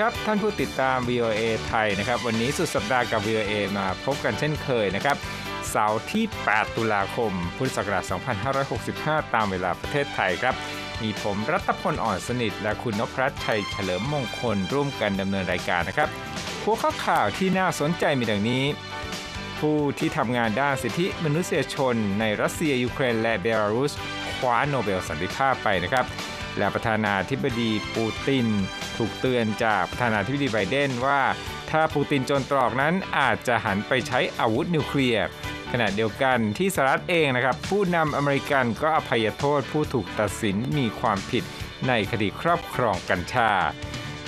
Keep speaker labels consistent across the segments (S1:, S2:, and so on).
S1: ครับท่านผู้ติดตาม VOA ไทยนะครับ วันนี้สุดสัปดาห์กับ VOA มาพบกันเช่นเคยนะครับ เสาร์ที่ 8 ตุลาคม พุทธศักราช 2565 ตามเวลาประเทศไทยครับ มีผมรัตพลอ่อนสนิท และคุณนพรัตน์ชัยเฉลิมมงคลร่วมกันดำเนินรายการนะครับหัวข้อข่าวที่น่าสนใจมีดังนี้ ผู้ที่ทำงานด้านสิทธิมนุษยชน ในรัสเซียยูเครนและเบลารุสคว้าโนเบลสันติภาพไปนะครับ และประธานาธิบดีปูติน ถูกเตือนจากประธานาธิบดีไบเดนว่า ถ้าปูตินโจนตรอกนั้นอาจจะหันไปใช้อาวุธนิวเคลียร์ขณะเดียวกันที่สหรัฐเองนะครับ ผู้นำอเมริกันก็อภัยโทษผู้ถูกตัดสินมีความผิดในคดีครอบครองกัญชา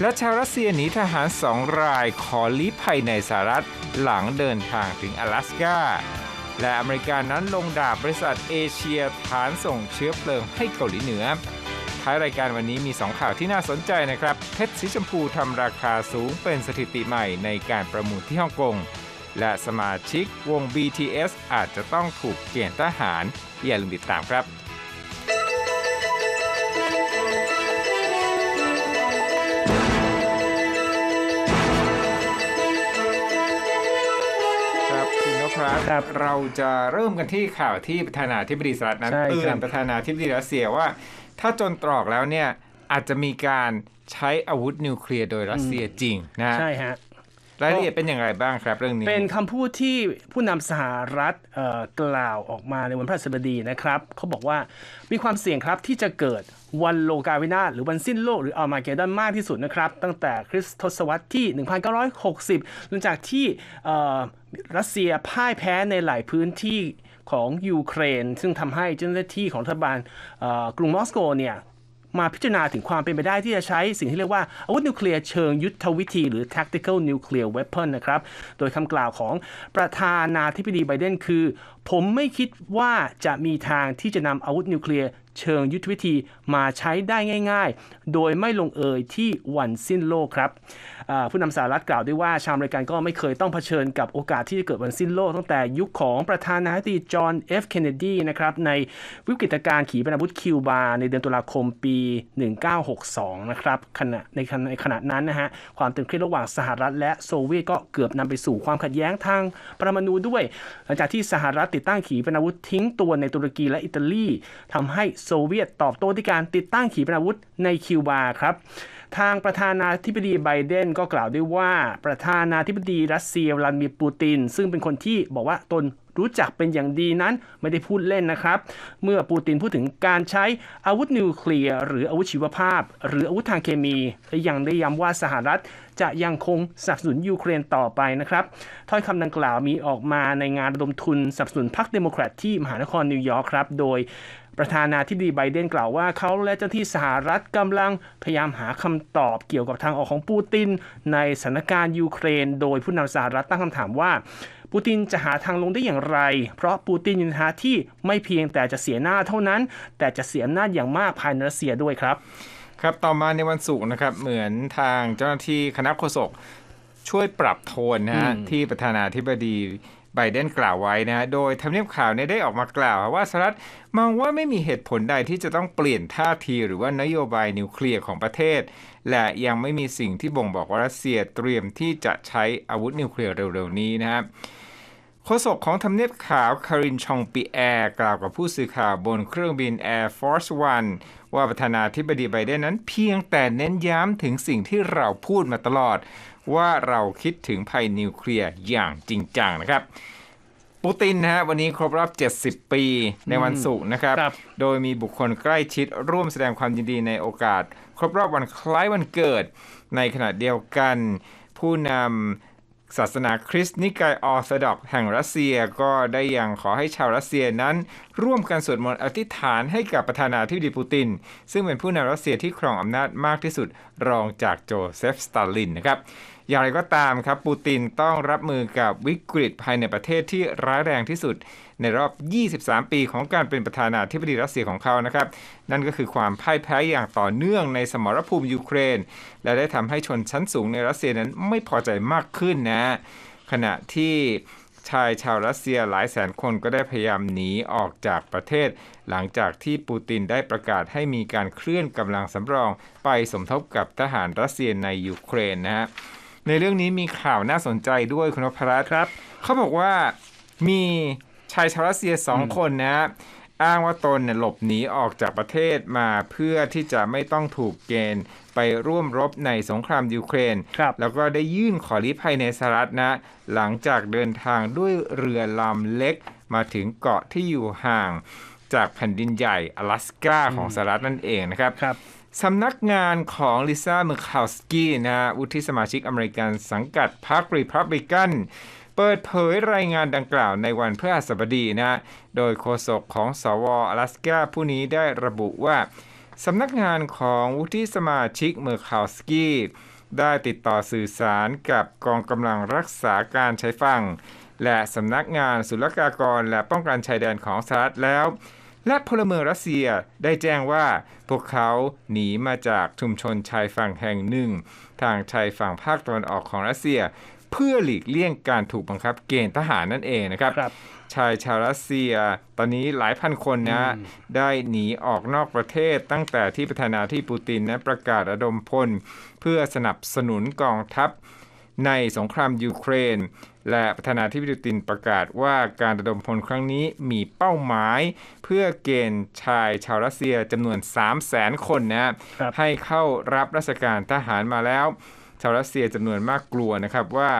S1: และชาวรัสเซียหนีทหารสองรายขอลี้ภัยในสหรัฐหลังเดินทางถึง阿拉สกาและอเมริกานั้นลงดาบบริษัทเอเชียฐานส่งเชื้อเพลิงให้เกาหลีเหนือ ท้ายรายการวันนี้มี 2 ข่าวที่น่าสนใจนะครับ เพชรสีชมพูทำราคาสูงเป็นสถิติใหม่ในการประมูลที่ฮ่องกง และสมาชิกวง BTS อาจจะต้องถูกเกณฑ์ทหาร อย่าลืมติดตามครับครับคุณนพรัตน์
S2: ครับ
S1: เราจะเริ่มกันที่ข่าวที่ประธานาธิบดีสหรัฐนั้น
S2: ใช่ครับ
S1: เตือนประธานาธิบดีรัสเซียว่า ถ้าจนตรอกแล้วเนี่ยอาจจะมีการใช้อาวุธนิวเคลียร์โดยรัสเซียจริงนะ
S2: ใช่ฮะ
S1: รายละเอียดเป็นอย่างไรบ้างครับเรื่องนี้
S2: เป็นคำพูดที่ผู้นำสหรัฐเอ่อกล่าวออกมาในวันพฤหัสบดีนะครับเขาบอกว่ามีความเสี่ยงครับที่จะเกิดวันโลกาวินาศหรือวันสิ้นโลกหรืออัลมาเกดอนมากที่สุดนะครับ ตั้งแต่คริสตศตวรรษที่ 1960 หลังจากที่เอ่อรัสเซียพ่ายแพ้ในหลายพื้นที่ ของยูเครน ซึ่งทำให้เจ้าหน้าที่ของรัฐบาลกรุงมอสโกเนี่ยมาพิจารณาถึงความเป็นไปได้ที่จะใช้สิ่งที่เรียกว่า อาวุธนิวเคลียร์เชิงยุทธวิธีหรือ tactical nuclear weapon นะครับ โดยคำกล่าวของประธานาธิบดีไบเดนคือ ผมไม่คิดว่าจะมีทางที่จะนำอาวุธนิวเคลียร์ เชิงยุทธวิธีมาใช้ได้ง่าย ๆ โดยไม่ลงเอยที่วันสิ้นโลกครับผู้นำสหรัฐกล่าวด้วยว่าชาวอเมริกันก็ไม่เคยต้องเผชิญกับโอกาสที่จะเกิดวันสิ้นโลก ตั้งแต่ยุคของประธานาธิบดีจอห์นเอฟเคนเนดีนะครับในวิกฤตการณ์ขีปนาวุธคิวบา ในเดือนตุลาคมปี 1962 นะครับขณะในขณะในขณะนั้นนะฮะความตึงเครียดระหว่างสหรัฐ และโซเวียตก็เกือบนำไปสู่ความขัดแย้งทางปรมาณูด้วย หลังจากที่สหรัฐติดตั้งขีปนาวุธทิ้งตัวในตุรกีและอิตาลีทำให้โซเวียตตอบโต้ด้วยการติดตั้งขีปนาวุธในคิวบาครับทางประธานาธิบดีไบเดนก็กล่าวด้วยว่า ประธานาธิบดีรัสเซียวลาดิมีร์ปูติน ซึ่งเป็นคนที่บอกว่าตนรู้จักเป็นอย่างดีนั้นไม่ได้พูดเล่นนะครับ เมื่อปูตินพูดถึงการใช้อาวุธนิวเคลียร์หรืออาวุธชีวภาพ หรืออาวุธทางเคมีและยังได้ย้ำว่าสหรัฐจะยังคงสนับสนุนยูเครนต่อไปนะครับถ้อยคำดังกล่าวมีออกมาในงานระดมทุนสนับสนุนพรรคเดโมแครตที่มหานครนิวยอร์กครับ โดย ประธานาธิบดีไบเดนกล่าวว่าเขาและเจ้าหน้าที่สหรัฐกำลังพยายามหาคำตอบเกี่ยวกับทางออกของปูติน ในสถานการณ์ยูเครน โดยผู้นำสหรัฐตั้งคำถามว่า ปูตินจะหาทางลงได้อย่างไร เพราะปูตินอยู่ในฐานะที่ไม่เพียงแต่จะเสียหน้าเท่านั้น แต่จะเสียอำนาจอย่างมากภายในรัสเซียด้วยครับ
S1: ครับต่อมาในวันศุกร์นะครับเหมือนทางเจ้าหน้าที่คณะโฆษกช่วยปรับโทนนะฮะ
S2: อืม
S1: ที่ประธานาธิบดี ไบเดนกล่าวไว้นะฮะ โดยทำเนียบข่าวเนี่ยได้ออกมากล่าวว่าสหรัฐมองว่าไม่มีเหตุผลใดที่จะต้องเปลี่ยนท่าทีหรือว่านโยบายนิวเคลียร์ของประเทศ และยังไม่มีสิ่งที่บ่งบอกว่ารัสเซียเตรียมที่จะใช้อาวุธนิวเคลียร์เร็วๆนี้นะครับโฆษกของทำเนียบขาวคารินชองปีแอร์กล่าวกับผู้สื่อข่าวบนเครื่องบิน Air Force One ว่าประธานาธิบดีไบเดนนั้นเพียงแต่เน้นย้ำถึงสิ่งที่เราพูดมาตลอด ว่าเราคิดถึงภัยนิวเคลียร์อย่างจริงจังนะครับ ปูตินนะฮะวันนี้ครบรอบ 70 ปีในวันศุกร์นะครับ
S2: ครับ
S1: โดยมีบุคคลใกล้ชิดร่วมแสดงความยินดีในโอกาส ครบรอบวันคล้ายวันเกิด ในขณะเดียวกัน ผู้นำศาสนาคริสต์นิกายออร์โธดอกซ์แห่งรัสเซียก็ได้ยังขอให้ชาวรัสเซียนั้น ร่วมกันสวดมนต์อธิษฐานให้กับประธานาธิบดีปูติน ซึ่งเป็นผู้นำรัสเซียที่ครองอำนาจมากที่สุดรองจากโจเซฟสตาลินนะครับ อย่างไรก็ตามครับปูตินต้องรับมือกับวิกฤตภายในประเทศที่ร้ายแรงที่สุด ในรอบ 23 ปีของการเป็นประธานาธิบดีรัสเซียของเขานะครับ นั่นก็คือความพ่ายแพ้อย่างต่อเนื่องในสมรภูมิยูเครน และได้ทำให้ชนชั้นสูงในรัสเซียนั้นไม่พอใจมากขึ้นนะ ขณะที่ชายชาวรัสเซียหลายแสนคนก็ได้พยายามหนีออกจากประเทศ หลังจากที่ปูตินได้ประกาศให้มีการเคลื่อนกำลังสำรองไปสมทบกับทหารรัสเซียในยูเครนนะฮะ ในเรื่องนี้มีข่าวน่าสนใจด้วยคุณพรัตน์
S2: ครับ
S1: เขาบอกว่ามีชายชาวรัสเซียสองคนนะฮะอ้างว่าตนเนี่ยหลบหนีออกจากประเทศมาเพื่อที่จะไม่ต้องถูกเกณฑ์ไปร่วมรบในสงครามยูเครน
S2: ครับ
S1: แล้วก็ได้ยื่นขอลี้ภัยในสหรัฐนะ หลังจากเดินทางด้วยเรือลำเล็กมาถึงเกาะที่อยู่ห่างจากแผ่นดินใหญ่อลาสกาของสหรัฐนั่นเองนะครับ
S2: ครับ
S1: สำนักงานของลิซ่าเมอร์คาวสกี้นะฮะวุฒิสมาชิกอเมริกันสังกัดพรรครีพับลิกันเปิดเผยรายงานดังกล่าวในวันพฤหัสบดีนะฮะโดยโฆษกของสวอลาสกาผู้นี้ได้ระบุว่า สำนักงานของวุฒิสมาชิกเมอร์คาวสกี้ได้ติดต่อสื่อสารกับกองกำลังรักษาการใช้ฝั่งและสำนักงานศุลกากรและป้องกันชายแดนของสหรัฐแล้ว และพลเมืองรัสเซียได้แจ้งว่าพวกเขาหนีมาจากชุมชนชายฝั่งแห่งหนึ่ง ทางชายฝั่งภาคตะวันออกของรัสเซีย เพื่อหลีกเลี่ยงการถูกบังคับเกณฑ์ทหารนั่นเองนะครับ
S2: ครับ
S1: ชายชาวรัสเซีย ตอนนี้หลายพันคนนะได้หนีออกนอกประเทศตั้งแต่ที่ประธานาธิบดีปูตินนั้นประกาศระดมพล เพื่อสนับสนุนกองทัพ ในสงครามยูเครน และประธานาธิบดีปูตินประกาศว่าการระดมพลครั้งนี้มีเป้าหมาย เพื่อเกณฑ์ชายชาวรัสเซียจำนวน 3 0 0แสนคนนะครับให้เข้ารับราชการทหารมาแล้วชาวรัสเซียจำนวนมากกลัวนะครับว่า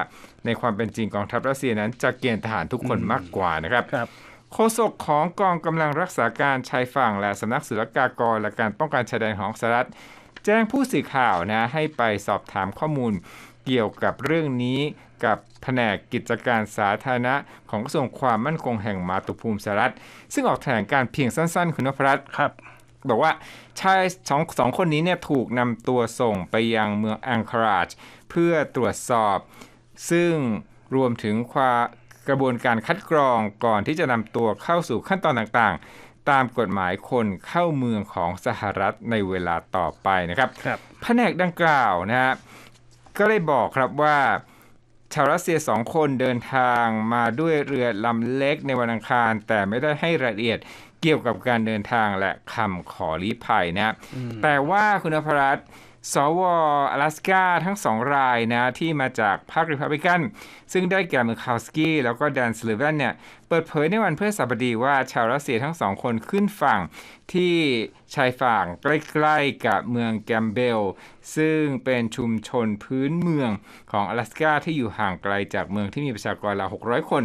S1: ในความเป็นจริงกองทัพรัสเซียนั้นจะเกณฑ์ทหารทุกคนมากกว่านะครับ
S2: ครับ
S1: โฆษกของกองกำลังรักษาการชายฝั่งและสำนักศุลกากรและการป้องกันชายแดนของสหรัฐ แจ้งผู้สื่อข่าวนะให้ไปสอบถามข้อมูล เกี่ยวกับเรื่องนี้กับแผนกกิจการสาธารณะของกระทรวงความมั่นคงแห่งมาตุภูมิสหรัฐ ซึ่งออกแถลงการเพียงสั้นๆ คุณนพรัตน์
S2: ครับ
S1: บอกว่าชายสองสองคนนี้เนี่ยถูกนำตัวส่งไปยังเมืองแองคาราจเพื่อตรวจสอบ ซึ่งรวมถึงความกระบวนการคัดกรองก่อนที่จะนำตัวเข้าสู่ขั้นตอนต่างๆ ตามกฎหมายคนเข้าเมืองของสหรัฐในเวลาต่อไปนะครับ
S2: ครับ
S1: แผนกดังกล่าวนะฮะ ก็ได้บอกครับว่าชาวรัสเซียสองคนเดินทางมาด้วยเรือลำเล็กในวันอังคาร แต่ไม่ได้ให้รายละเอียดเกี่ยวกับการเดินทางและคำขอลี้ภัยนะแต่ว่าคุณอภรัตน์ สวอลาสกาทั้งสองรายนะที่มาจากพรรคริพับลิกัน ซึ่งได้แก่มือคาวสกี้แล้วก็แดนสลิเวนเนี่ยเปิดเผยในวันพฤหัสบดีว่าชาวรัสเซียทั้งสองคนขึ้นฝั่งที่ชายฝั่งใกล้ๆกับเมืองแกมเบล ซึ่งเป็นชุมชนพื้นเมืองของอลาสกาที่อยู่ห่างไกลจากเมืองที่มีประชากรราว600 คน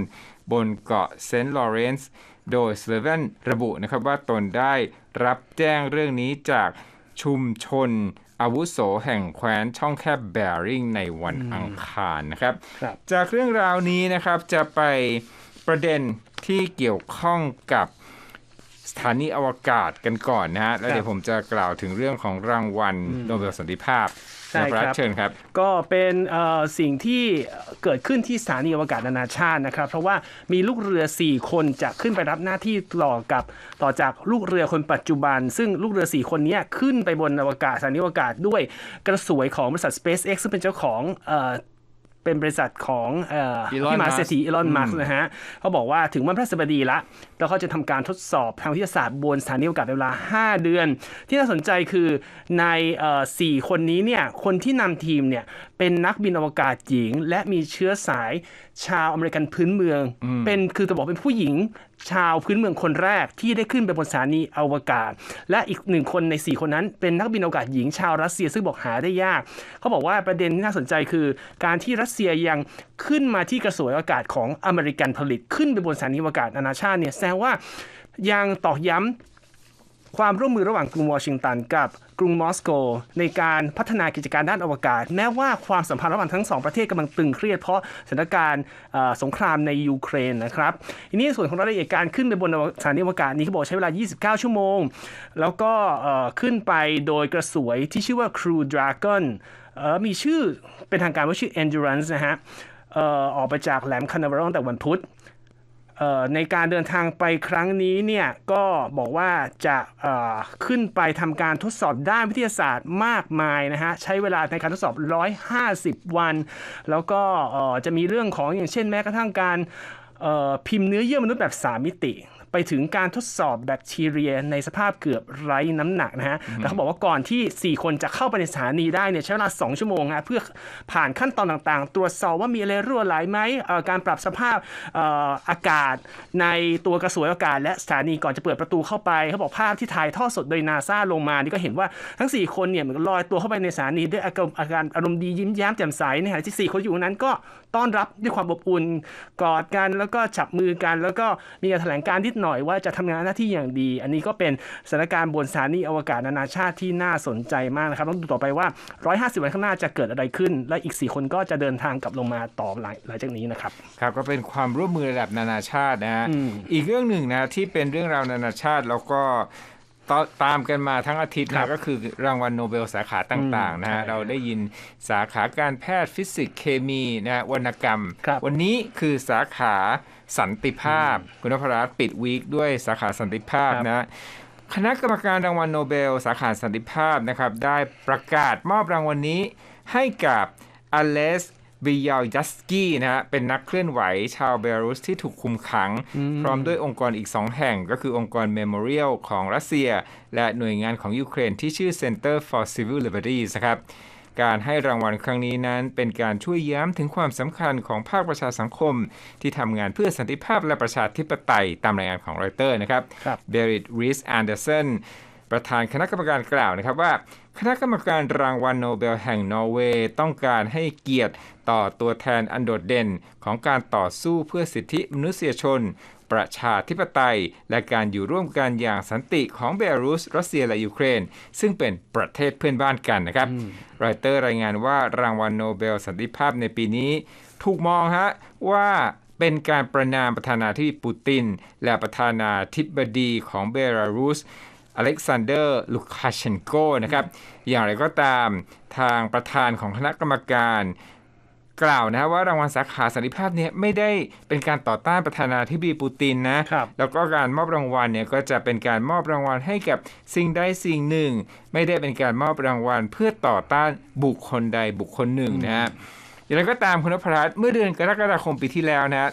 S1: บนเกาะเซนต์ลอเรนซ์โดยสเลเวนระบุนะครับว่าตนได้รับแจ้งเรื่องนี้จากชุมชน อาวุโสแห่งแคว้นช่องแคบแบริงในวันอังคารนะครับ
S2: ครับ
S1: จากเรื่องราวนี้นะครับจะไปประเด็นที่เกี่ยวข้องกับสถานีอวกาศกันก่อนนะฮะแล้วเดี๋ยวผมจะกล่าวถึงเรื่องของรางวัลโนเบลสันติภาพ
S2: ใช่ครับ
S1: นะเชิญครับ
S2: ก็เป็นเอ่อสิ่งที่เกิดขึ้นที่สถานีอวกาศนานาชาตินะครับ เพราะว่ามีลูกเรือ 4 คนจะขึ้นไปรับหน้าที่ต่อกับต่อจากลูกเรือคนปัจจุบัน ซึ่งลูกเรือ 4 คนเนี้ยขึ้นไปบนอวกาศสถานีอวกาศด้วยกระสวยของบริษัท SpaceX ซึ่งเป็นเจ้าของ เอ่อเป็นบริษัทของเอ่อ
S1: Elon
S2: พี่มหาเศรษฐี
S1: Musk
S2: อีลอนมัสก์นะฮะเขาบอกว่าถึงวันพฤหัสบดีละ แล้วเขาจะทำการทดสอบทางวิทยาศาสตร์บนสถานีอวกาศเป็นเวลา 5 เดือน ที่น่าสนใจคือในเอ่อสี่คนนี้เนี่ยคนที่นำทีมเนี่ยเป็นนักบินอวกาศหญิง และมีเชื้อสาย ชาวอเมริกันพื้นเมือง เป็นคือจะบอกเป็นผู้หญิงชาวพื้นเมืองคนแรกที่ได้ขึ้นไปบนสถานีอวกาศ และอีกหนึ่งคนใน 4 คนนั้น เป็นนักบินอวกาศหญิงชาวรัสเซียซึ่งบอกหาได้ยาก เขาบอกว่าประเด็นที่น่าสนใจคือ การที่รัสเซียยังขึ้นมาที่กระสวยอากาศของอเมริกันผลิตขึ้นไปบนสถานีอวกาศนานาชาติเนี่ยแสดงว่ายังตอกย้ำ ความร่วมมือระหว่างกรุงวอชิงตันกับกรุงมอสโก ในการพัฒนากิจการด้านอวกาศ แม้ว่าความสัมพันธ์ระหว่างทั้งสองประเทศกำลังตึงเครียดเพราะสถานการณ์สงครามในยูเครนนะครับทีนี้ส่วนของรายละเอียดการขึ้นไปบนสถานีอวกาศนี้เขาบอกใช้เวลา 29 ชั่วโมง แล้วก็ขึ้นไปโดยกระสวยที่ชื่อว่า Crew Dragon เอ่อมีชื่อเป็นทางการว่าชื่อ Endurance นะฮะออกไปจากแหลมคานาเวรตั้งแต่วันพุธ ในการเดินทางไปครั้งนี้เนี่ยก็บอกว่าจะขึ้นไปทำการทดสอบด้านวิทยาศาสตร์มากมายนะฮะใช้เวลาในการทดสอบ 150 วัน แล้วก็จะมีเรื่องของอย่างเช่นแม้กระทั่งการพิมพ์เนื้อเยื่อมนุษย์แบบ 3 มิติ ไปถึงการทดสอบแบคทีเรียในสภาพเกือบไร้น้ำหนักนะฮะแล้วเขาบอกว่าก่อนที่ 4 คนจะเข้าไปในสถานีได้เนี่ยใช้เวลา 2 ชั่วโมงฮะเพื่อผ่านขั้นตอนต่างๆ ตรวจสอบว่ามีอะไรรั่วไหลไหมเอ่อการปรับสภาพเอ่ออากาศในตัวกระสวยอากาศ และสถานีก่อนจะเปิดประตูเข้าไปเขาบอกภาพที่ถ่ายทอดสดโดยนาซาลงมานี่ก็เห็นว่าทั้ง 4 คนเนี่ยเหมือนกับลอยตัวเข้าไปในสถานีด้วยอาการอาการอารมณ์ดียิ้มแย้มแจ่มใสในขณะที่ 4 คนอยู่นั้นก็ต้อนรับด้วยความอบอุ่นกอดกันแล้วก็จับมือกัน แล้วก็มีการแถลงการนิดหน่อยว่าจะทำงานหน้าที่อย่างดี อันนี้ก็เป็นสถานการณ์บนสถานีอวกาศนานาชาติที่น่าสนใจมากนะครับ ต้องดูต่อไปว่า 150 วันข้างหน้าจะเกิดอะไรขึ้น และอีก 4 คนก็จะเดินทางกลับลงมาต่อหลังหลังจากนี้นะครับ
S1: ครับก็เป็นความร่วมมือระดับนานาชาตินะฮะอีกเรื่องหนึ่งนะที่เป็นเรื่องราวนานาชาติแล้วก็ตตามกันมาทั้งอาทิตย์
S2: ครั
S1: นะ
S2: บ
S1: ก็คือรางวัลโนเบลสาขาต่าง ๆ นะฮะ
S2: ใช่
S1: เราได้ยินสาขาการแพทย์ฟิสิกส์เคมีนะฮะวรรณกรรม
S2: ครับ
S1: วันนี้คือสาขา สันติภาพ คุณนพรัตน์ปิดวีคด้วยสาขาสันติภาพ
S2: ครับ
S1: นะคณะกรรมการรางวัลโนเบล สาขาสันติภาพนะครับ ได้ประกาศมอบรางวัลนี้ให้กับอเลสบิยาลยัสกี้นะฮะเป็นนักเคลื่อนไหวชาวเบลารุสที่ถูกคุมขัง พร้อมด้วยองค์กรอีก 2 แห่งก็คือองค์กร Memorial ของรัสเซีย และหน่วยงานของยูเครนที่ชื่อ Center for Civil Liberties นะครับ การให้รางวัลครั้งนี้นั้น เป็นการช่วยย้ำถึงความสำคัญของภาคประชาสังคม ที่ทำงานเพื่อสันติภาพและประชาธิปไตยตามรายงานของรอยเตอร์นะครับ
S2: ครับ
S1: เบริตรีสแอนเดอร์สันประธานคณะกรรมการกล่าวนะครับว่า คณะกรรมการรางวัลโนเบลแห่งนอร์เวย์ต้องการให้เกียรติต่อตัวแทนอันโดดเด่นของการต่อสู้เพื่อสิทธิมนุษยชน ประชาธิปไตย และการอยู่ร่วมกันอย่างสันติของเบลารุส รัสเซียและยูเครน ซึ่งเป็นประเทศเพื่อนบ้านกันนะครับรอยเตอร์รายงานว่ารางวัลโนเบลสันติภาพในปีนี้ ถูกมองฮะว่าเป็นการประนามประธานาธิบดีปูติน และประธานาธิบดีของเบลารุสอเล็กซานเดอร์ ลูคาเชนโกนะครับ อย่างไรก็ตามทางประธานของคณะกรรมการ กล่าวนะฮะว่ารางวัลสาขาสันติภาพเนี่ยไม่ได้เป็นการต่อต้านประธานาธิบดีปูตินนะ
S2: ครับ
S1: แล้วก็การมอบรางวัลเนี่ยก็จะเป็นการมอบรางวัลให้กับสิ่งใดสิ่งหนึ่ง ไม่ได้เป็นการมอบรางวัลเพื่อต่อต้านบุคคลใดบุคคลหนึ่งนะฮะอย่างไรก็ตามคุณนพรัตน์เมื่อเดือนกรกฎาคมปีที่แล้วนะฮะ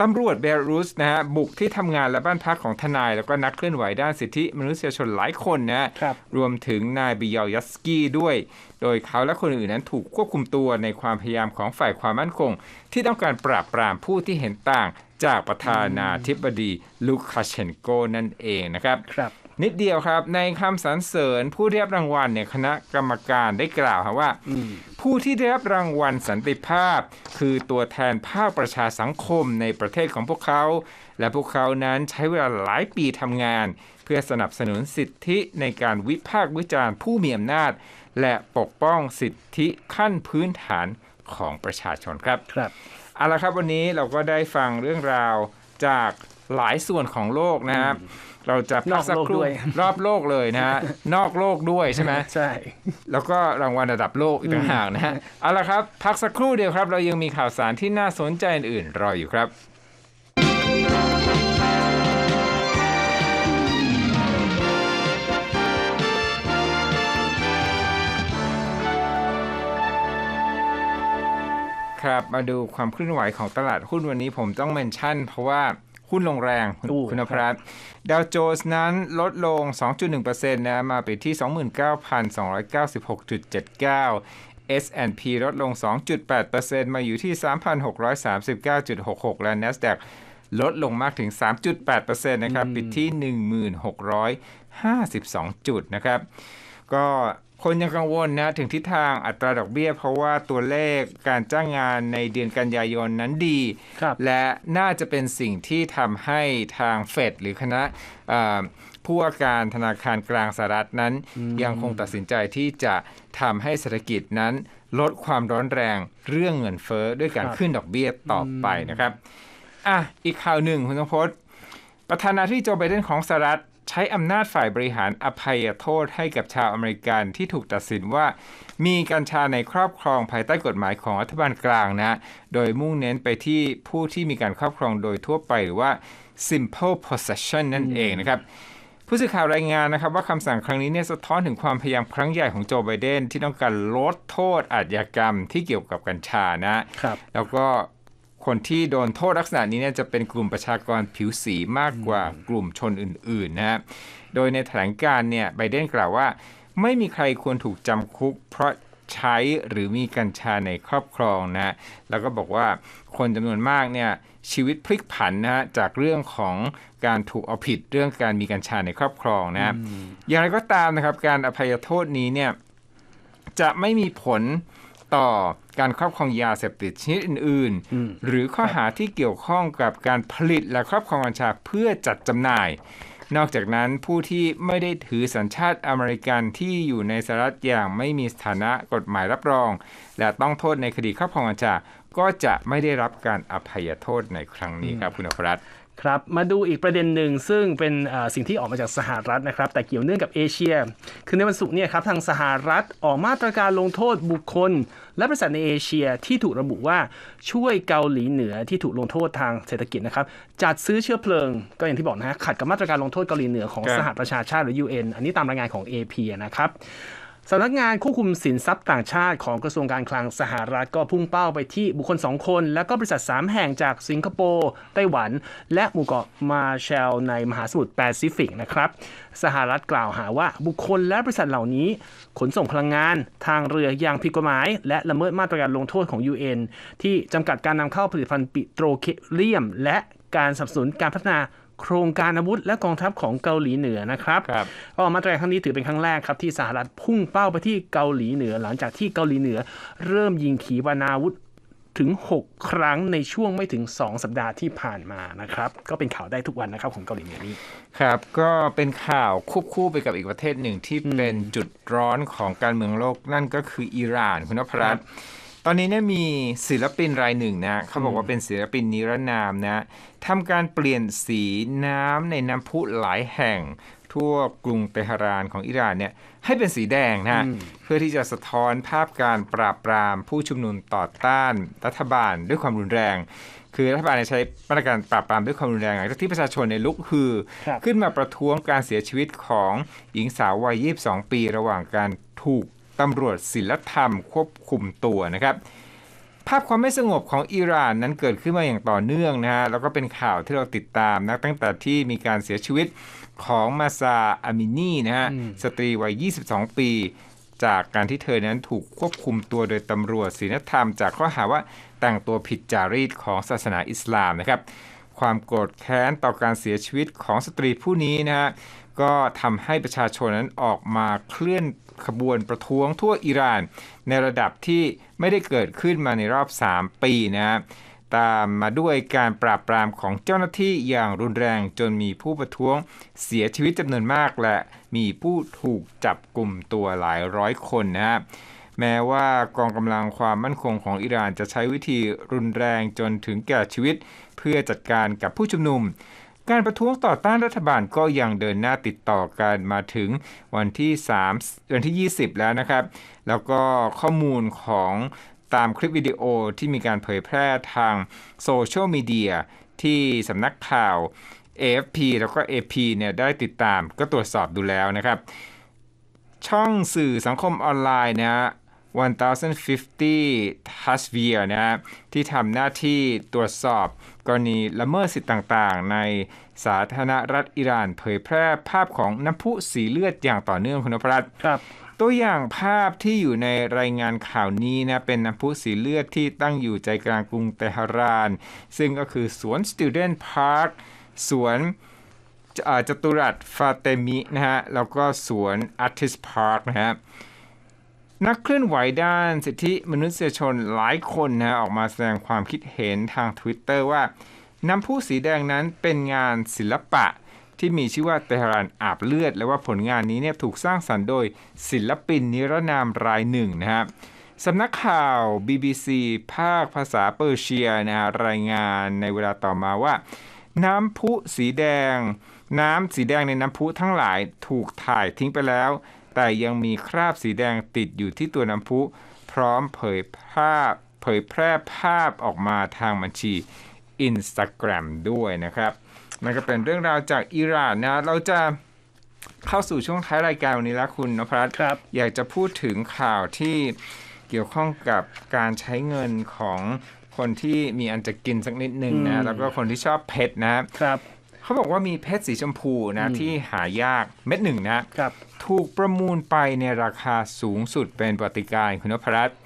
S1: ตำรวจเบลารุสนะฮะบุกที่ทำงานและบ้านพักของทนาย แล้วก็นักเคลื่อนไหวด้านสิทธิมนุษยชนหลายคนนะฮะ
S2: ครับ
S1: รวมถึงนายบิยาลยัสกี้ด้วย โดยเขาและคนอื่นนั้นถูกควบคุมตัวในความพยายามของฝ่ายความมั่นคง ที่ต้องการปราบปรามผู้ที่เห็นต่างจากประธานาธิบดีลูคาเชนโกนั่นเองนะครับ
S2: ครับ
S1: นิดเดียวครับ ในคำสรรเสริญผู้ได้รับรางวัลเนี่ยคณะกรรมการได้กล่าวครับว่า ผู้ที่ได้รับรางวัลสันติภาพ คือตัวแทนภาคประชาสังคมในประเทศของพวกเขา และพวกเขานั้นใช้เวลาหลายปีทำงาน เพื่อสนับสนุนสิทธิในการวิพากษ์วิจารณ์ผู้มีอำนาจ และปกป้องสิทธิขั้นพื้นฐานของประชาชนครับ
S2: ครับ
S1: เอาละครับวันนี้เราก็ได้ฟังเรื่องราวจากหลายส่วนของโลกนะครับ เราจะพักสักครู่
S2: นอกโลกด้วย
S1: รอบโลกเลยนะฮะนอกโลกด้วยใช่ไหม
S2: ใช่
S1: แล้วก็รางวัลระดับโลกอีกต่างหากนะฮะเอาละครับ พักสักครู่เดียวครับ เรายังมีข่าวสารที่น่าสนใจอื่นๆรออยู่ครับครับมาดูความเคลื่อนไหวของตลาดหุ้นวันนี้ผมต้องเมนชั่น เพราะว่า หุ้นลงแรงคุณ
S2: อู้
S1: คุณนพรัตน์ดาวโจนส์นั้นลดลง 2.1%นะมาปิดที่ 29,296.79 S&P ลดลง 2.8%มาอยู่ที่ 3,639.66 และ NASDAQ ลดลงมากถึง 3.8%นะครับ ปิดที่ 1,652 จุดนะครับ ก็ คนยังกังวลนะถึงทิศทางอัตราดอกเบี้ย เพราะว่าตัวเลขการจ้างงานในเดือนกันยายนนั้นดี
S2: ครับ
S1: และน่าจะเป็นสิ่งที่ทำให้ทางเฟดหรือคณะเอ่อผู้ว่าการธนาคารกลางสหรัฐนั้น ยังคงตัดสินใจที่จะทำให้เศรษฐกิจนั้นลดความร้อนแรงเรื่องเงินเฟ้อด้วยการ
S2: ครับ
S1: ขึ้นดอกเบี้ยต่อไปนะครับอะอีกข่าวหนึ่งคุณต้องพจน์ประธานาธิบดีโจไบเดนของสหรัฐ ใช้อำนาจฝ่ายบริหารอภัยโทษให้กับชาวอเมริกันที่ถูกตัดสินว่า มีกัญชาในครอบครองภายใต้กฎหมายของรัฐบาลกลางนะ โดยมุ่งเน้นไปที่ผู้ที่มีการครอบครองโดยทั่วไปหรือว่า simple possession นั่นเองนะครับผู้สื่อข่าวรายงานนะครับว่าคำสั่งครั้งนี้เนี่ยสะท้อนถึงความพยายามครั้งใหญ่ของโจไบเดนที่ต้องการลดโทษอาชญากรรมที่เกี่ยวกับกัญชานะ
S2: ครับ
S1: แล้วก็ คนที่โดนโทษลักษณะนี้เนี่ยจะเป็นกลุ่มประชากรผิวสีมากกว่ากลุ่มชนอื่นๆนะฮะโดยในแถลงการณ์เนี่ยไบเดนกล่าวว่า ไม่มีใครควรถูกจำคุก เพราะใช้หรือมีกัญชาในครอบครองนะฮะแล้วก็บอกว่าคนจำนวนมากเนี่ยชีวิตพลิกผันนะฮะจากเรื่องของการถูกเอาผิดเรื่องการมีกัญชาในครอบครองนะฮะอย่างไรก็ตามนะครับ การอภัยโทษนี้เนี่ยจะไม่มีผล ต่อการครอบครองยาเสพติดชนิดอื่น
S2: อืม
S1: ๆหรือข้อหาที่เกี่ยวข้องกับการผลิตและครอบครองกัญชาเพื่อจัดจำหน่าย นอกจากนั้นผู้ที่ไม่ได้ถือสัญชาติอเมริกันที่อยู่ในสหรัฐอย่างไม่มีสถานะกฎหมายรับรอง และต้องโทษในคดีครอบครองกัญชาก็จะไม่ได้รับการอภัยโทษในครั้งนี้ครับคุณอภรัตน์
S2: ครับมาดูอีกประเด็นหนึ่งซึ่งเป็นเอ่อสิ่งที่ออกมาจากสหรัฐนะครับ แต่เกี่ยวเนื่องกับเอเชีย คือในวันศุกร์เนี่ยครับทางสหรัฐออกมาตรการลงโทษบุคคล และบริษัทในเอเชียที่ถูกระบุว่าช่วยเกาหลีเหนือที่ถูกลงโทษทางเศรษฐกิจนะครับจัดซื้อเชื้อเพลิง ก็อย่างที่บอกนะฮะขัดกับมาตรการลงโทษเกาหลีเหนือของ
S1: ครับ
S2: สหประชาชาติหรือ UN อันนี้ตามรายงานของ AP นะครับ สำนักงานควบคุมสินทรัพย์ต่างชาติของกระทรวงการคลังสหรัฐก็พุ่งเป้าไปที่บุคคล 2 คน และก็บริษัท 3 แห่งจากสิงคโปร์ไต้หวัน และหมู่เกาะมาแชลในมหาสมุทรแปซิฟิกนะครับสหรัฐกล่าวหาว่าบุคคลและบริษัทเหล่านี้ ขนส่งพลังงาน ทางเรืออย่างผิดกฎหมาย และละเมิดมาตรการลงโทษของ UN ที่จำกัดการนำเข้าผลิตภัณฑ์ปิโตรเคเลียม และการสนับสนุนการพัฒนา โครงการอาวุธและกองทัพของเกาหลีเหนือนะครับ
S1: ครับ
S2: ก็มาตรการครั้งนี้ถือเป็นครั้งแรกครับที่สหรัฐพุ่งเป้าไปที่เกาหลีเหนือ หลังจากที่เกาหลีเหนือ เริ่มยิงขีปนาวุธถึง 6 ครั้งในช่วงไม่ถึง 2 สัปดาห์ที่ผ่านมานะครับ ก็เป็นข่าวได้ทุกวันนะครับของเกาหลีเหนือนี้
S1: ครับ ก็เป็นข่าวควบคู่ไปกับอีกประเทศหนึ่งที่เป็นจุดร้อนของการเมืองโลกนั่นก็คืออิหร่านคุณนพรัตน์ ตอนนี้เนี่ยมีศิลปินรายหนึ่งนะเขาบอกว่าเป็นศิลปินนิรนามนะทำการเปลี่ยนสีน้ำในน้ำพุหลายแห่ง ทั่วกรุงเตหะรานของอิหร่านเนี่ยให้เป็นสีแดงนะเพื่อที่จะสะท้อนภาพการปราบปรามผู้ชุมนุมต่อต้านรัฐบาลด้วยความรุนแรง คือรัฐบาลเนี่ยใช้มาตรการปราบปรามด้วยความรุนแรงหลังจากที่ประชาชนในยลุกฮือ
S2: ครับ
S1: ขึ้นมาประท้วงการเสียชีวิตของหญิงสาววัย 22 ปี ระหว่างการถูก ตำรวจศิลธรรมควบคุมตัวนะครับ ภาพความไม่สงบของอิหร่านนั้นเกิดขึ้นมาอย่างต่อเนื่องนะฮะแล้วก็เป็นข่าวที่เราติดตามนะตั้งแต่ที่มีการเสียชีวิตของมาซาอามินีนะฮะสตรีวัย 22 ปี จากการที่เธอนั้นถูกควบคุมตัวโดยตำรวจศีลธรรม จากข้อหาว่าแต่งตัวผิดจารีตของศาสนาอิสลามนะครับ ความโกรธแค้นต่อการเสียชีวิตของสตรีผู้นี้นะฮะก็ทำให้ประชาชนนั้นออกมาเคลื่อน ขบวนประท้วงทั่วอิหร่าน ในระดับที่ไม่ได้เกิดขึ้นมาในรอบ 3 ปีนะฮะตามมาด้วยการปราบปรามของเจ้าหน้าที่อย่างรุนแรงจนมีผู้ประท้วงเสียชีวิตจำนวนมากและมีผู้ถูกจับกลุ่มตัวหลายร้อยคนนะฮะแม้ว่ากองกำลังความมั่นคงของอิหร่านจะใช้วิธีรุนแรงจนถึงแก่ชีวิต เพื่อจัดการกับผู้ชุมนุม การประท้วงต่อต้านรัฐบาลก็ยังเดินหน้าติดต่อกันมาถึงวันที่3วันที่ 20 แล้วนะครับ แล้วก็ข้อมูลของตามคลิปวิดีโอที่มีการเผยแพร่ทางโซเชียลมีเดียที่สำนักข่าว AFP แล้วก็ AP เนี่ยได้ติดตามก็ตรวจสอบดูแล้วนะครับ ช่องสื่อสังคมออนไลน์นะ 1050 t a s v i r นะฮะที่ทำหน้าที่ตรวจสอบกรณีละเมิดสิทธิ์ต่างๆ ในสาธารณรัฐอิหร่าน เผยแพร่ภาพของน้ำพุสีเลือดอย่างต่อเนื่องคุณนพรัตน์
S2: ครับ
S1: ตัวอย่างภาพที่อยู่ในรายงานข่าวนี้นะเป็นน้ำพุสีเลือดที่ตั้งอยู่ใจกลางกรุงเตหะราน ซึ่งก็คือสวน Student Park สวนอ่าจตุรัสฟาเตมินะฮะแล้วก็สวน Artist Park นะฮะ นักเคลื่อนไหวด้านสิทธิมนุษยชนหลายคนนะออกมาแสดงความคิดเห็นทาง Twitter ว่าน้ำพุสีแดงนั้นเป็นงานศิลปะที่มีชื่อว่าเตหรานอาบเลือด และว่าผลงานนี้เนี่ยถูกสร้างสรรค์โดยศิลปินนิรนามรายหนึ่งนะฮะสำนักข่าว BBC ภาคภาษาเปอร์เซียนะฮะรายงานในเวลาต่อมาว่า น้ำพุสีแดง น้ำสีแดงในน้ำพุทั้งหลายถูกถ่ายทิ้งไปแล้ว แต่ยังมีคราบสีแดงติดอยู่ที่ตัวน้ำพุพร้อมเผยภาพเผยแพร่ภาพออกมาทางบัญชี Instagram ด้วยนะครับมันก็เป็นเรื่องราวจากอิหร่านนะเราจะเข้าสู่ช่วงท้ายรายการวันนี้แล้วคุณนพรัตน์
S2: ครับ
S1: อยากจะพูดถึงข่าวที่เกี่ยวข้องกับการใช้เงินของคนที่มีอันจะกินสักนิดหนึ่งนะแล้วก็คนที่ชอบเพชรนะ
S2: ครับ
S1: เขาบอกว่ามีเพชรสีชมพูนะที่หายากเม็ดหนึ่งนะ
S2: ครับ
S1: ถูกประมูลไปในราคาสูงสุดเป็นปฏิการคุณนพรัตน์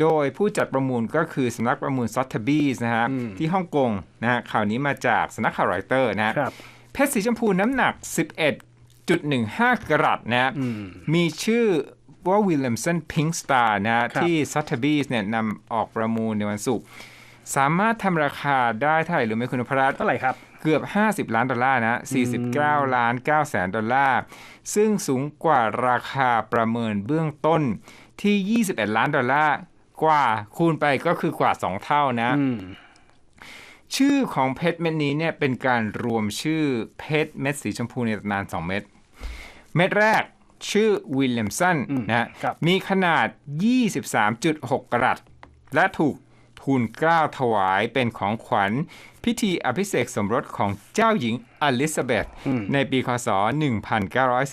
S1: โดยผู้จัดประมูลก็คือสำนักประมูลซอตเทบีสนะฮะที่ฮ่องกงนะฮะข่าวนี้มาจากสำนักข่าวรอยเตอร์นะ
S2: ครับ
S1: เพชรสีชมพูน้ำหนัก 11.15 กรัตนะฮะมีชื่อว่าวิลเลมสันพิงสตาร์นะฮะ
S2: ครับที่
S1: ที่ซอตเทบีสเนี่ยนำออกประมูลในวันศุกร์สามารถทำราคาได้เท่าไหร่หรือไม่คุณนพรัตน์
S2: เท่าไหร่ครับ
S1: เกือบ 50 ล้านดอลลาร์นะ49 ล้าน9แสนดอลลาร์ ซึ่งสูงกว่าราคาประเมินเบื้องต้นที่ 21 ล้านดอลลาร์ กว่าคูณไปก็คือกว่า 2 เท่านะ
S2: อืม
S1: ชื่อของเพชรเม็ดนี้เนี่ยเป็นการรวมชื่อเพชรเม็ดสีชมพูในตำนาน 2 เม็ด เม็ดแรกชื่อวิลเลียมสันนะฮะ
S2: ครับ
S1: มีขนาด 23.6 กรัตและถูก ทูลเกล้าถวายเป็นของขวัญ พิธีอภิเษกสมรสของเจ้าหญิงอลิซาเบธในปีคศ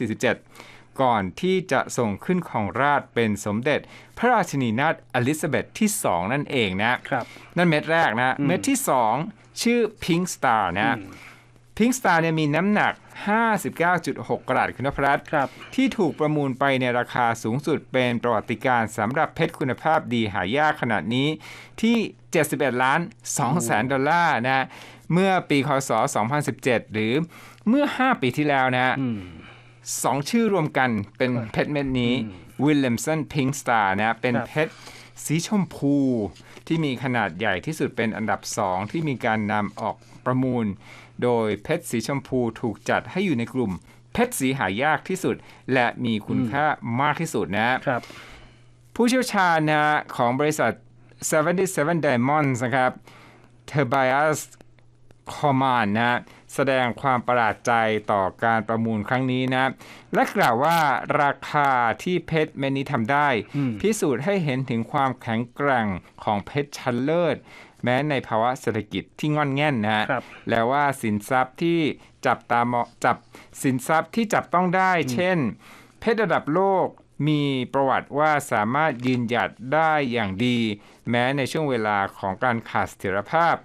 S1: 1947 ก่อนที่จะส่งขึ้นของราชย์เป็นสมเด็จ พระราชินีนาถอลิซาเบธที่สองนั่นเองนะ
S2: ครับ
S1: นั่นเม็ดแรกนะ เม็ดที่2ชื่อ Pink Star นะ Pink Star เนี่ยมีน้ำหนัก 59.6 กรัตคุณนพรัตน์
S2: ครับ
S1: ที่ถูกประมูลไปในราคาสูงสุดเป็นประวัติการณ์สำหรับเพชรคุณภาพดีหายากขนาดนี้ที่ 71 ล้าน2แสนดอลลาร์นะเมื่อปีคศ 2017 หรือเมื่อ 5 ปีที่แล้วนะสองชื่อรวมกันเป็นเพชรเม็ดนี้วิลเลมสันพิงสตาร์นะเป็น
S2: ครับ
S1: เพชรสีชมพูที่มีขนาดใหญ่ที่สุดเป็นอันดับสองที่มีการนำออกประมูล โดยเพชรสีชมพูถูกจัดให้อยู่ในกลุ่มเพชรสีหายากที่สุด และมีคุณค่ามากที่สุดนะ
S2: ครับ
S1: ผู้เชี่ยวชาญนะของบริษัท 77 Diamonds นะครับ Tobias c o m a n นะแสดงความประหลาดใจต่อการประมูลครั้งนี้นะ และกล่าวว่าราคาที่เพชรเม็ดนี้ทำได้ พิสูจน์ให้เห็นถึงความแข็งแกร่งของเพชรชั้นเลิศ แม้ในภาวะเศรษฐกิจที่งอนแง่นนะ
S2: ครับ
S1: แล้วว่าสินทรัพย์ที่จับตามองจับสินทรัพย์ที่จับต้องได้ เช่น เพชรระดับโลกมีประวัติว่าสามารถยืนหยัดได้อย่างดี แม้ในช่วงเวลาของการขาดเสถียรภาพ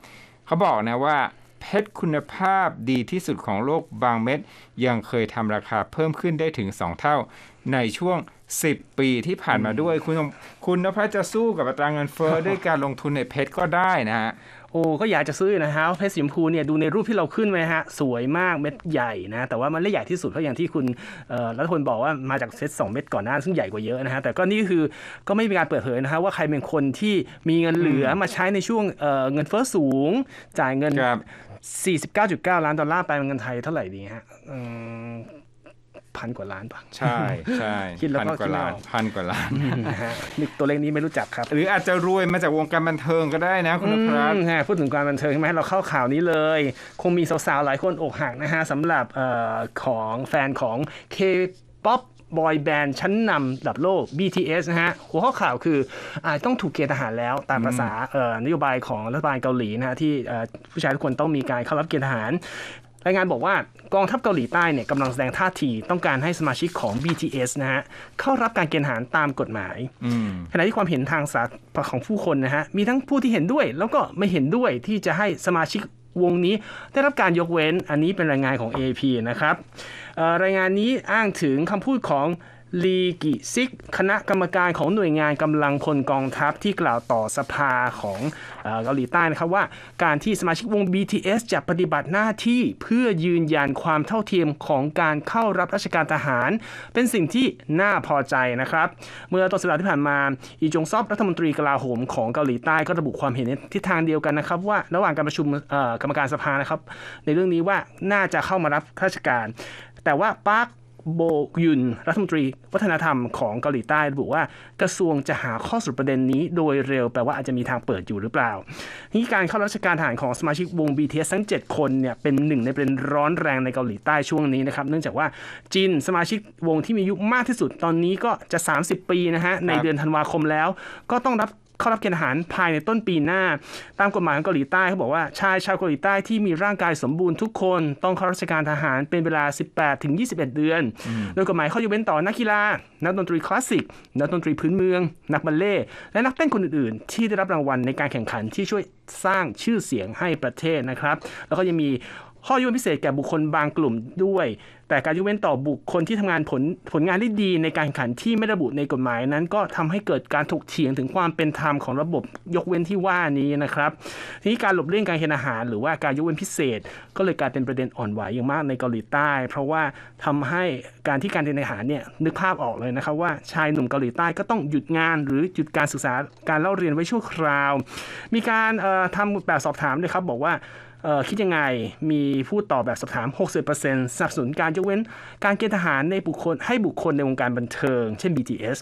S1: เขาบอกนะว่าเพชรคุณภาพดีที่สุดของโลกบางเม็ด ยังเคยทำราคาเพิ่มขึ้นได้ถึง 2 เท่าในช่วง 10 ปีที่ผ่านมาด้วย คุณคุณนภัสจะสู้กับอัตราเงินเฟ้อด้วยการลงทุนในเพชรก็ได้นะฮะ
S2: โอ้ก็อยากจะซื้ออยู่นะฮะเพชรสีชมพูเนี่ยดูในรูปที่เราขึ้นไว้ฮะสวยมากเม็ดใหญ่นะแต่ว่ามันไม่ได้ใหญ่ที่สุดเพราะอย่างที่คุณเอ่อรัฐพลบอกว่ามาจากเซต2เม็ดก่อนหน้าซึ่งใหญ่กว่าเยอะนะฮะแต่ก็นี่คือก็ไม่มีการเปิดเผยนะฮะว่าใครเป็นคนที่มีเงินเหลือมาใช้ในช่วงเอ่อเงินเฟ้อสูง จ่ายเงิน
S1: ครับ
S2: 49.9 ล้านดอลลาร์ไปเป็นเงินไทยเท่าไหร่ดีฮะอืม พันกว่าล้านป่ะ
S1: ใช่ใช่
S2: คิดแล้ว
S1: พัน
S2: ก็
S1: กว่าล้าน
S2: คิดไม่ออก
S1: พันกว่าล้าน
S2: นะฮะนี่ตัวเลขนี้ไม่รู้จักครับ
S1: หรืออาจจะรวยมาจากวงการบันเทิงก็ได้นะคุณนภัส
S2: อืมฮะพูดถึงการบันเทิงใช่ไหมเราเข้าข่าวนี้เลย คงมีสาวๆหลายคนอกหักนะฮะสำหรับเออของแฟนของ K-POP บอยแบนด์ชั้นนำระดับโลก BTS นะฮะ หัวข้อข่าวคืออาจต้องถูกเกณฑ์ทหารแล้วตามภาษาเอ่อนโยบายของรัฐบาลเกาหลีนะฮะที่เอ่อผู้ชายทุกคนต้องมีการเข้ารับเกณฑ์ทหาร รายงานบอกว่ากองทัพเกาหลีใต้เนี่ยกำลังแสดงท่าทีต้องการให้สมาชิกของ BTS นะฮะเข้ารับการเกณฑ์ทหารตามกฎหมาย
S1: อืม
S2: ขณะที่ความเห็นทางสาของผู้คนนะฮะมีทั้งผู้ที่เห็นด้วย แล้วก็ไม่เห็นด้วยที่จะให้สมาชิกวงนี้ได้รับการยกเว้นอันนี้เป็นรายงานของ AP นะครับเอ่อรายงานนี้อ้างถึงคำพูดของ ลีกิซิก คณะกรรมการของหน่วยงานกำลังพลกองทัพที่กล่าวต่อสภาของเกาหลีใต้นะครับว่า การที่สมาชิกวง BTS จะปฏิบัติหน้าที่เพื่อยืนยันความเท่าเทียมของการเข้ารับราชการทหาร เป็นสิ่งที่น่าพอใจนะครับ เมื่อต้นสัปดาห์ที่ผ่านมา อีจงซอบรัฐมนตรีกลาโหมของเกาหลีใต้ก็ระบุความเห็นในทิศทางเดียวกันนะครับ ว่าระหว่างการประชุมกรรมการสภานะครับ ในเรื่องนี้ว่าน่าจะเข้ามารับราชการ แต่ว่าปาร์ค โบยุนรัฐมนตรีวัฒนธรรมของเกาหลีใต้ระบุว่ากระทรวงจะหาข้อสรุปประเด็นนี้โดยเร็วแปลว่าอาจจะมีทางเปิดอยู่หรือเปล่านี่การเข้าราชการทหารของสมาชิกวง BTS ทั้ง 7 คนเนี่ยเป็นหนึ่งในประเด็นร้อนแรงในเกาหลีใต้ช่วงนี้นะครับเนื่องจากว่าจีนสมาชิกวงที่มีอายุมากที่สุดตอนนี้ก็จะ 30 ปีนะฮะในเดือนธันวาคมแล้ว ก็ต้องรับ เข้ารับเกณฑ์ทหารภายในต้นปีหน้า ตามกฎหมายของเกาหลีใต้เขาบอกว่าชายชาวเกาหลีใต้ที่มีร่างกายสมบูรณ์ทุกคนต้องเข้าราชการทหารเป็นเวลา 18 ถึง 21 เดือน โดยกฎหมายข้อยกเว้นต่อนักกีฬา นักดนตรีคลาสสิก นักดนตรีพื้นเมือง นักบัลเล่ต์และนักเต้นคนอื่นๆ ที่ได้รับรางวัลในการแข่งขันที่ช่วยสร้างชื่อเสียงให้ประเทศนะครับ แล้วก็ยังมี ข้อยกเว้นพิเศษแก่บุคคลบางกลุ่มด้วย แต่การยกเว้นต่อบุคคลที่ทำงานผลผลงานได้ดีในการแข่งขันที่ไม่ระบุในกฎหมายนั้น ก็ทำให้เกิดการถกเถียงถึงความเป็นธรรมของระบบยกเว้นที่ว่านี้นะครับ ทีนี้การหลบเลี่ยงการเกณฑ์อาหาร หรือว่าการยกเว้นพิเศษ ก็เลยกลายเป็นประเด็นอ่อนไหวอย่างมากในเกาหลีใต้ เพราะว่าทำให้การที่การเกณฑ์อาหารเนี่ยนึกภาพออกเลยนะครับว่าชายหนุ่มเกาหลีใต้ก็ต้องหยุดงาน หรือหยุดการศึกษาการเล่าเรียนไว้ชั่วคราว มีการเอ่อทำแบบสอบถามด้วยครับบอกว่า คิดยังไงมีผู้ตอบแบบสอบถาม 60%สนับสนุนการยกเว้นการเกณฑ์ทหารในบุคคลให้บุคคลในวงการบันเทิง เช่น BTS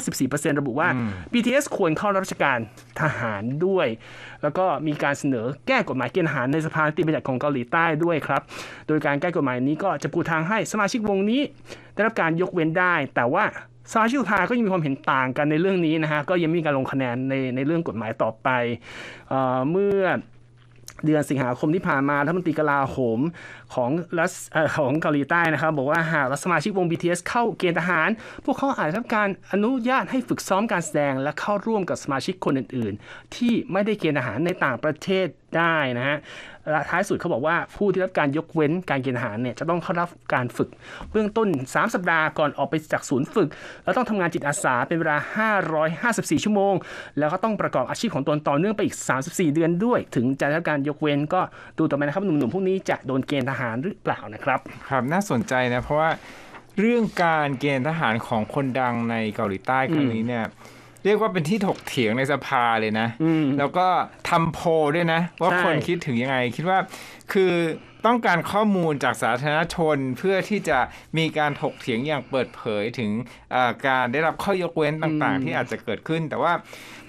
S2: 54%ระบุว่า BTS ควรเข้ารับราชการทหารด้วย แล้วก็มีการเสนอแก้กฎหมายเกณฑ์ทหารในสภานิติบัญญัติของเกาหลีใต้ด้วยครับ โดยการแก้กฎหมายนี้ก็จะปูทางให้สมาชิกวงนี้ ได้รับการยกเว้นได้ แต่ว่าสมาชิกสภาก็ยังมีความเห็นต่างกันในเรื่องนี้นะฮะ ก็ยังไม่มีการลงคะแนนในในเรื่องกฎหมายต่อไปเอ่อเมื่อ เดือนสิงหาคมที่ผ่านมารัฐมนตรีกลาโหมของรัสของเกาหลีใต้นะครับ บอกว่าหากสมาชิกวง BTS เข้าเกณฑ์ทหาร พวกเขาอาจจะรับการอนุญาตให้ฝึกซ้อมการแสดงและเข้าร่วมกับสมาชิกคนอื่น ๆ ที่ไม่ได้เกณฑ์ทหารในต่างประเทศ ได้นะฮะและท้ายสุดเขาบอกว่าผู้ที่รับการยกเว้นการเกณฑ์ทหารเนี่ยจะต้องเข้ารับการฝึก เบื้องต้น 3 สัปดาห์ก่อนออกไปจากศูนย์ฝึก แล้วต้องทำงานจิตอาสาเป็นเวลา 554 ชั่วโมง แล้วก็ต้องประกอบอาชีพของตนต่อเนื่องไปอีก 34 เดือนด้วย ถึงจะได้รับการยกเว้นก็ดูต่อไปนะครับหนุ่มๆพวกนี้จะโดนเกณฑ์ทหารหรือเปล่านะครับ
S1: ครับน่าสนใจนะเพราะว่าเรื่องการเกณฑ์ทหารของคนดังในเกาหลีใต้ครั้งนี้เนี่ย เรียกว่าเป็นที่ถกเถียงในสภาเลยนะ
S2: อืม
S1: แล้วก็ทำโพลด้วยนะ ว่า
S2: ใช่
S1: คนคิดถึงยังไง คิดว่าคือต้องการข้อมูลจากสาธารณชนเพื่อที่จะมีการถกเถียงอย่างเปิดเผยถึงเอ่อการได้รับข้อยกเว้นต่างๆ ที่อาจจะเกิดขึ้น แต่ว่า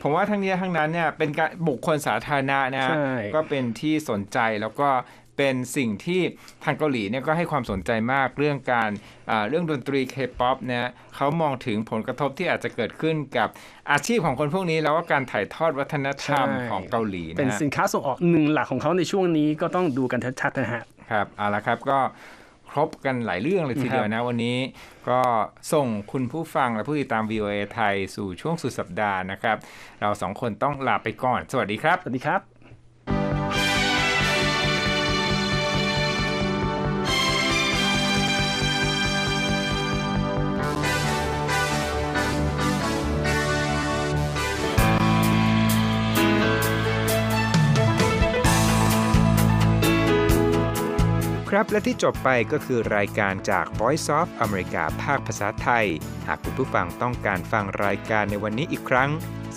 S1: ผมว่าทั้งนี้ทั้งนั้นเนี่ยเป็นการบุคคลสาธารณะนะ
S2: ใช่
S1: ก็เป็นที่สนใจแล้วก็ เป็นสิ่งที่ทางเกาหลีเนี่ยก็ให้ความสนใจมากเรื่องการอ่าเรื่องดนตรีเคป๊อปเนี่ยเขามองถึงผลกระทบที่อาจจะเกิดขึ้นกับอาชีพของคนพวกนี้ แล้วก็การถ่ายทอดวัฒนธรรม
S2: ใช่
S1: ของเกาหลี
S2: เป็น
S1: นะฮะ
S2: สินค้าส่งออกหนึ่งหลักของเขาในช่วงนี้ก็ต้องดูกันชัดๆนะฮะ
S1: ครับเอาละครับก็ครบกันหลายเรื่องเลยทีเดียวนะวันนี้ก็ส่งคุณผู้ฟังและผู้ติดตาม VOA ไทยสู่ช่วงสุดสัปดาห์นะครับ เราสองคนต้องลาไปก่อน สวัสดีครับ
S2: สวัสดีครับ
S1: ครับ และที่จบไปก็คือรายการจาก Voice of America ภาคภาษาไทย หากคุณผู้ฟังต้องการฟังรายการในวันนี้อีกครั้ง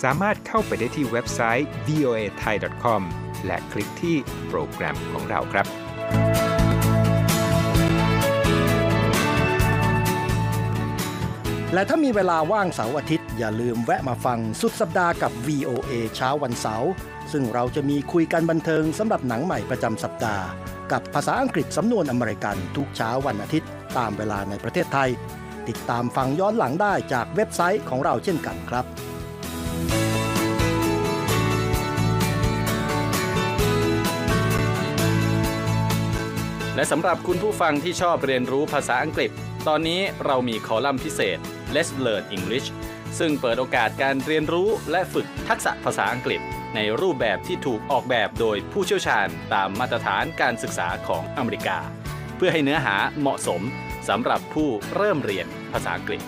S1: สามารถเข้าไปได้ที่เว็บไซต์ voa thai com และคลิกที่โปรแกรมของเราครับ
S3: และถ้ามีเวลาว่างเสาร์อาทิตย์ อย่าลืมแวะมาฟังสุดสัปดาห์กับ VOA เช้าวันเสาร์ซึ่งเราจะมีคุยกันบันเทิงสำหรับหนังใหม่ประจำสัปดาห์ กับภาษาอังกฤษสำนวนอเมริกันทุกเช้าวันอาทิตย์ ตามเวลาในประเทศไทย ติดตามฟังย้อนหลังได้จากเว็บไซต์ของเราเช่นกันครับ
S4: และสำหรับคุณผู้ฟังที่ชอบเรียนรู้ภาษาอังกฤษ ตอนนี้เรามีคอลัมน์พิเศษ Let's Learn English ซึ่งเปิดโอกาสการเรียนรู้และฝึกทักษะภาษาอังกฤษ ในรูปแบบที่ถูกออกแบบโดยผู้เชี่ยวชาญตามมาตรฐานการศึกษาของอเมริกา เพื่อให้เนื้อหาเหมาะสมสำหรับผู้เริ่มเรียนภาษาอังกฤษ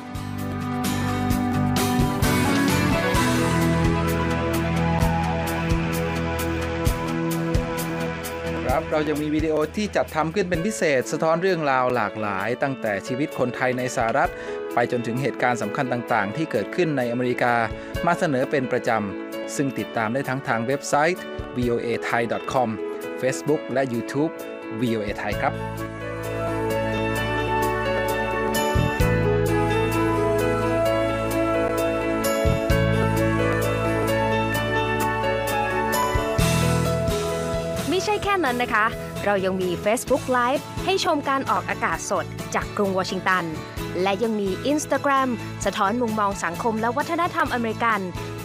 S5: ครับเรายังมีวิดีโอที่จัดทำขึ้นเป็นพิเศษ สะท้อนเรื่องราวหลากหลาย ตั้งแต่ชีวิตคนไทยในสหรัฐ ไปจนถึงเหตุการณ์สำคัญต่างๆ ที่เกิดขึ้นในอเมริกามาเสนอเป็นประจำ ซึ่งติดตามได้ทั้งทางเว็บไซต์ voa thai com Facebook และ YouTube VOA Thai ครับ
S6: ไม่ใช่แค่นั้นนะคะ เรายังมี Facebook Live ให้ชมการออกอากาศสดจากกรุงวอชิงตัน และยังมี Instagram สะท้อนมุมมองสังคมและวัฒนธรรมอเมริกัน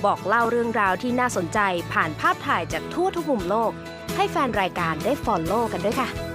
S6: บอกเล่าเรื่องราวที่น่าสนใจผ่านภาพถ่ายจากทั่วทุกมุมโลก ให้แฟนรายการได้ฟอลโล่กันด้วยค่ะ